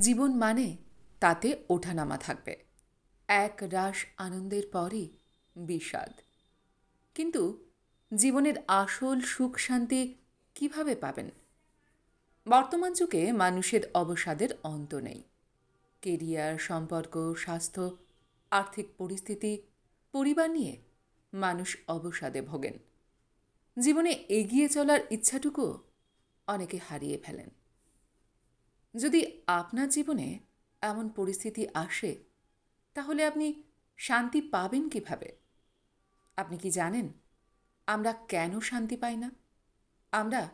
জীবন মানে তাতে ওঠানামা থাকবে। এক রাস আনন্দের পরই বিষাদ। কিন্তু জীবনের আসল সুখ শান্তি কীভাবে পাবেন? বর্তমান যুগে মানুষের অবসাদের অন্ত নেই। কেরিয়ার, সম্পর্ক, স্বাস্থ্য, আর্থিক পরিস্থিতি, পরিবার নিয়ে মানুষ অবসাদে ভোগেন। জীবনে এগিয়ে চলার ইচ্ছাটুকু অনেকে হারিয়ে ফেলেন। যদি আপনার জীবনে এমন পরিস্থিতি আসে, তাহলে আপনি শান্তি পাবেন কীভাবে? আপনি কি জানেন আমরা কেন শান্তি পাই না? আমরা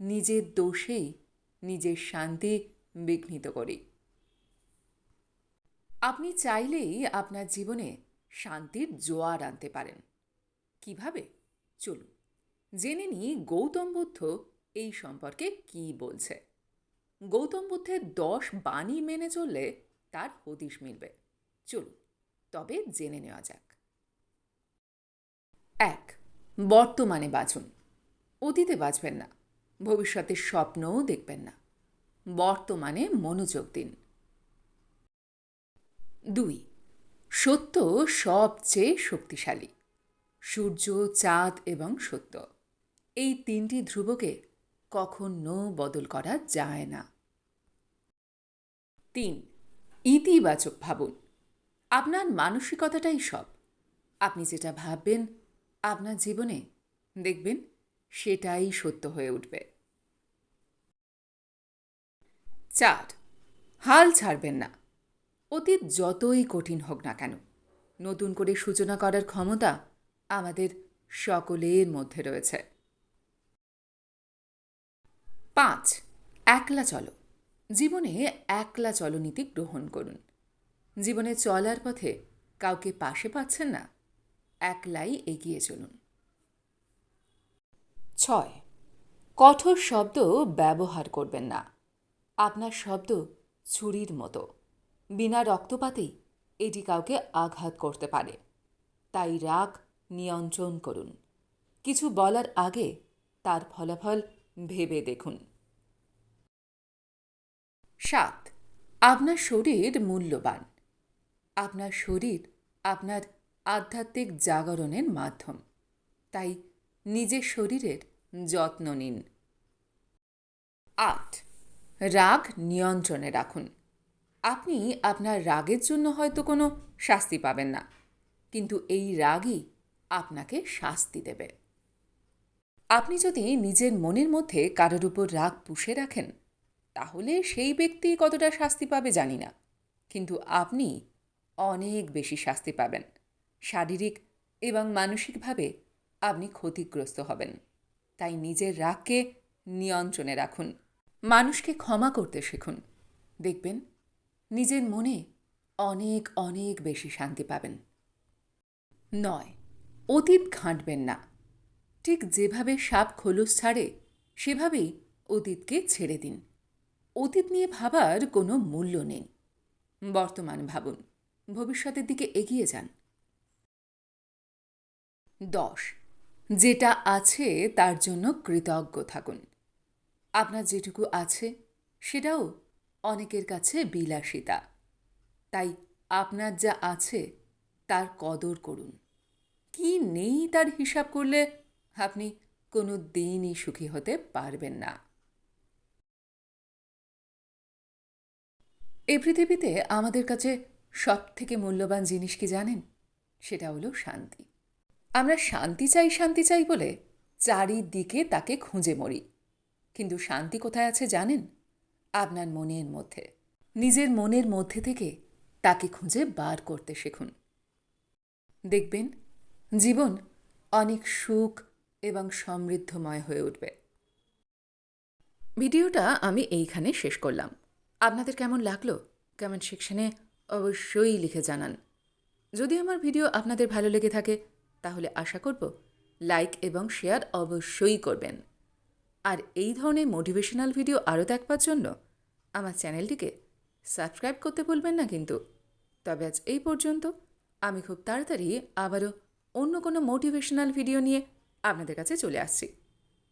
নিজের দোষেই নিজের শান্তি বিঘ্নিত করি। আপনি চাইলেই আপনার জীবনে শান্তির জোয়ার আনতে পারেন। কীভাবে? চলুন, জেনে নিই গৌতম বুদ্ধ এই সম্পর্কে কি বলছে। গৌতম বুদ্ধের দশ বাণী মেনে চললে তার হদিশ মিলবে। চলুন, তবে জেনে নেওয়া যাক। এক, বর্তমানে বাঁচুন। অতীতে বাঁচবেন না ভবিষ্যতের স্বপ্নও দেখবেন না। বর্তমানে মনোযোগ দিন। দুই, সত্য সবচেয়ে শক্তিশালী। সূর্য, চাঁদ এবং সত্য। এই তিনটি ধ্রুবকে কখনো বদল করা যায় না। তিন, ইতিবাচক ভাবুন। আপনার মানসিকতাটাই সব। আপনি যেটা ভাববেন, আপনার জীবনে, দেখবেন সেটাই সত্য হয়ে উঠবে। চার, হাল ছাড়বেন না। অতীত যতই কঠিন হোক না কেন, নতুন করে সূচনা করার ক্ষমতা আমাদের সকলের মধ্যে রয়েছে। পাঁচ, একলা চলো। জীবনে একলা চলনীতি গ্রহণ করুন। জীবনে চলার পথে কাউকে পাশে পাচ্ছেন না, একলাই এগিয়ে চলুন। ছয়, কঠোর শব্দ ব্যবহার করবেন না। আপনার শব্দ ছুরির মতো। বিনা রক্তপাতেই এটি কাউকে আঘাত করতে পারে। তাই রাগ নিয়ন্ত্রণ করুন। কিছু বলার আগে তার ফলাফল ভেবে দেখুন। সাত, আপনার শরীর মূল্যবান। আপনার শরীর আপনার আধ্যাত্মিক জাগরণের মাধ্যম। তাই নিজের শরীরের যত্ন নিন। আট, রাগ নিয়ন্ত্রণে রাখুন। আপনি আপনার রাগের জন্য হয়তো কোনো শাস্তি পাবেন না, কিন্তু এই রাগই আপনাকে শাস্তি দেবে। আপনি যদি নিজের মনের মধ্যে কারোর উপর রাগ পুষে রাখেন তাহলে সেই ব্যক্তি কতটা শাস্তি পাবে জানি না। কিন্তু আপনি অনেক বেশি শাস্তি পাবেন। শারীরিক এবং মানসিকভাবে আপনি ক্ষতিগ্রস্ত হবেন। তাই নিজের রাগকে নিয়ন্ত্রণে রাখুন। মানুষকে ক্ষমা করতে শিখুন। দেখবেন নিজের মনে অনেক অনেক বেশি শান্তি পাবেন। নয়, অতীত ঘাঁটবেন না। ঠিক যেভাবে সাপ খোলস ছাড়ে, সেভাবেই অতীতকে ছেড়ে দিন। অতীত নিয়ে ভাবার কোনো মূল্য নেই। বর্তমান ভাবুন, ভবিষ্যতের দিকে এগিয়ে যান। দশ, যেটা আছে তার জন্য কৃতজ্ঞ থাকুন। আপনার যেটুকু আছে, সেটাও অনেকের কাছে বিলাসিতা। তাই আপনার যা আছে, তার কদর করুন। কি নেই তার হিসাব করলে আপনি কোনো দিনই সুখী হতে পারবেন না। এই পৃথিবীতে আমাদের কাছে সব থেকে মূল্যবান জিনিস কি জানেন? সেটা হলো শান্তি। আমরা শান্তি চাই শান্তি চাই বলে চারিদিকে তাকে খুঁজে মরি। কিন্তু শান্তি কোথায় আছে জানেন? আপনার মনের মধ্যে। নিজের মনের মধ্যে থেকে তাকে খুঁজে বার করতে শিখুন। দেখবেন, জীবন অনেক সুখ এবং সমৃদ্ধময় হয়ে উঠবে। ভিডিওটা আমি এইখানে শেষ করলাম। আপনাদের কেমন লাগল? কমেন্ট সেকশনে অবশ্যই লিখে জানান। যদি আমার ভিডিও আপনাদের ভালো লেগে থাকে, তাহলে আশা করব লাইক এবং শেয়ার অবশ্যই করবেন। আর এই ধরনের মোটিভেশনাল ভিডিও আরও দেখবার জন্য আমার চ্যানেলটিকে সাবস্ক্রাইব করতে ভুলবেন না কিন্তু। তবে আজ এই পর্যন্ত, আমি খুব তাড়াতাড়ি আবারও অন্য কোনো মোটিভেশনাল ভিডিও নিয়ে আপনাদের কাছে চলে আসছি।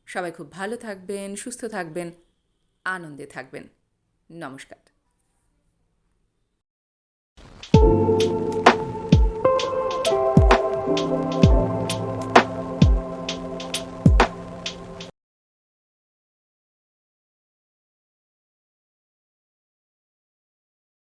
সবাই খুব ভালো থাকবেন, সুস্থ থাকবেন, আনন্দে থাকবেন। নমস্কার